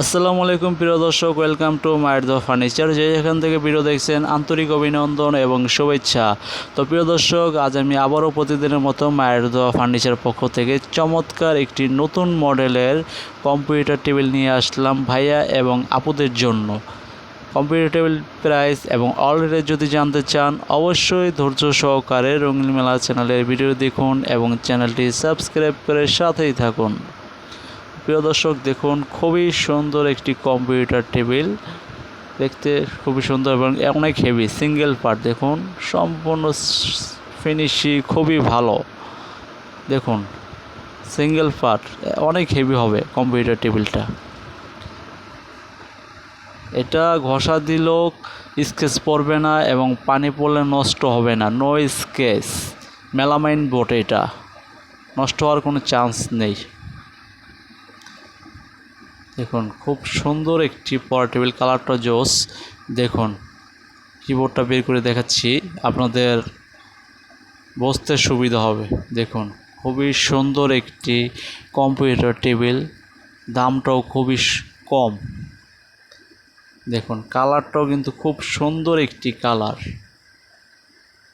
আসসালামু আলাইকুম, প্রিয় দর্শক ওয়েলকাম টু মায়ের দ্য ফার্নিচার যে যেখান থেকে ভিডিও দেখছেন, আন্তরিক অভিনন্দন এবং শুভেচ্ছা। তো প্রিয় দর্শক, আজ আমি আবারও প্রতিদিনের মতো মায়ের দোয়া ফার্নিচার পক্ষ থেকে চমৎকার একটি নতুন মডেলের কম্পিউটার টেবিল নিয়ে আসলাম ভাইয়া এবং আপুদের জন্য। কম্পিউটার টেবিল প্রাইস এবং অলরেডি যদি জানতে চান, অবশ্যই ধৈর্য সহকারে রঙিন মেলা চ্যানেলের ভিডিও দেখুন এবং চ্যানেলটি সাবস্ক্রাইব করে সাথেই থাকুন। প্রিয় দর্শক, দেখুন, খুবই সুন্দর একটি কম্পিউটার টেবিল। দেখতে খুবই সুন্দর এবং অনেক হেভি সিঙ্গেল পার্ট দেখুন। সম্পূর্ণ ফিনিশিং খুবই ভালো। দেখুন সিঙ্গেল পার্ট অনেক হেভি হবে কম্পিউটার টেবিলটা। এটা ঘষা দিলেও স্কেচ পড়বে না এবং পানি পড়লে নষ্ট হবে না। নো স্কেচ মেলামাইন বোর্ড এটা। নষ্ট হওয়ার কোনো চান্স নেই। দেখুন, খুব সুন্দর একটি পোর্টেবল কালারটা জোস। দেখুন কিবোর্ডটা বের করে দেখাচ্ছি, আপনাদের বসতে সুবিধা হবে। দেখুন, খুবই সুন্দর একটি কম্পিউটার টেবিল দামটাও খুবই কম। দেখুন কালারটাও কিন্তু খুব সুন্দর একটি কালার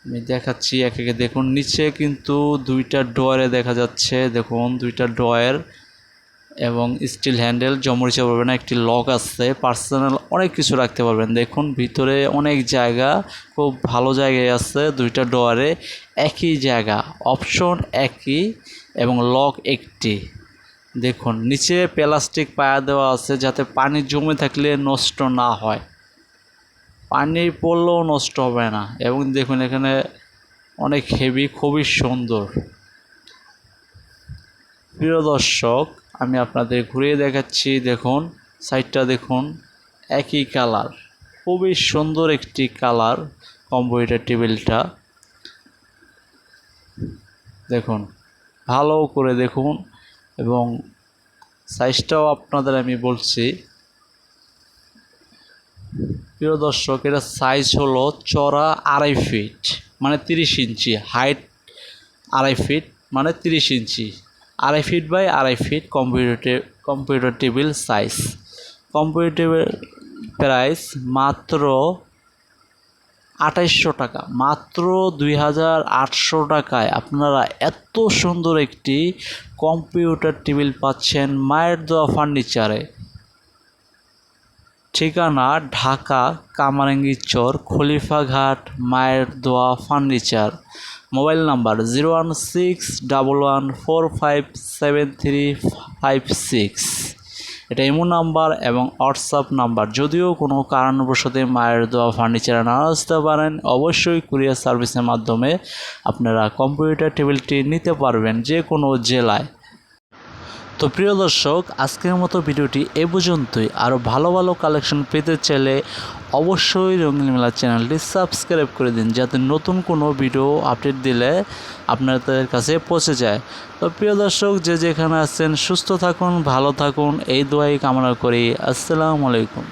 আমি দেখাচ্ছি এক একে দেখুন, নিচে কিন্তু দুইটা ডয়ারে দেখা যাচ্ছে। দেখুন, দুইটা ডয়ার এবং স্টিল হ্যান্ডেল জমরিচা পারবেন না, একটি লক আছে পার্সোনাল অনেক কিছু রাখতে পারবেন। দেখুন, ভিতরে অনেক জায়গা, খুব ভালো জায়গায় আছে দুইটা ডোয়ারে একই জায়গা অপশন একই এবং লক একটি। দেখুন, নিচে প্লাস্টিক পায়া দেওয়া আছে যাতে পানি জমে থাকলে নষ্ট না হয়। পানি পড়লেও নষ্ট হবে না এবং দেখুন, এখানে অনেক হেভি খুবই সুন্দর। প্রিয় দর্শক আমি আপনাদের ঘুরিয়ে দেখাচ্ছি, দেখুন, সাইডটা দেখুন, একই কালার, খুবই সুন্দর একটি কালার কম্পিউটার টেবিলটা। দেখুন ভালো করে দেখুন এবং সাইজটাও আপনাদের আমি বলছি। প্রিয় দর্শক, এটা সাইজ হলো চড়া আড়াই ফিট মানে তিরিশ ইঞ্চি, হাইট আড়াই ফিট মানে তিরিশ ইঞ্চি। আড়াই ফিট বাই আড়াই feet computer computer table size computer price মাত্র আঠাইশশো টাকা। মাত্র দুই হাজার আটশো টাকায় আপনারা এত সুন্দর একটি কম্পিউটার টেবিল পাচ্ছেন মায়ের দেওয়া ফার্নিচারে ঠিকানা ঢাকা কামারাঙ্গি চর, খলিফাঘাট, মায়ের দোয়া furniture mobile number zero one six double one four five seven three five six. এটা ইমো নাম্বার এবং হোয়াটসঅ্যাপ নাম্বার। যদিও কোনো কারণবশত মায়ের দোয়া ফার্নিচারে না আসতে পারেন, অবশ্যই কুরিয়ার সার্ভিসের মাধ্যমে আপনারা কম্পিউটার টেবিলটি নিতে পারবেন যে কোনো জেলায়। তো প্রিয় দর্শক, আজকের মতো ভিডিওটি এ পর্যন্তই। আরও ভালো ভালো কালেকশন পেতে চাইলে অবশ্যই রঙিন মেলা চ্যানেলটি সাবস্ক্রাইব করে দিন, যাতে নতুন কোনো ভিডিও আপডেট দিলে আপনাদের কাছে পৌঁছে যায়। তো প্রিয় দর্শক, যে যেখানে আছেন, সুস্থ থাকুন, ভালো থাকুন, এই দোয়াই কামনা করি। আসসালামু আলাইকুম।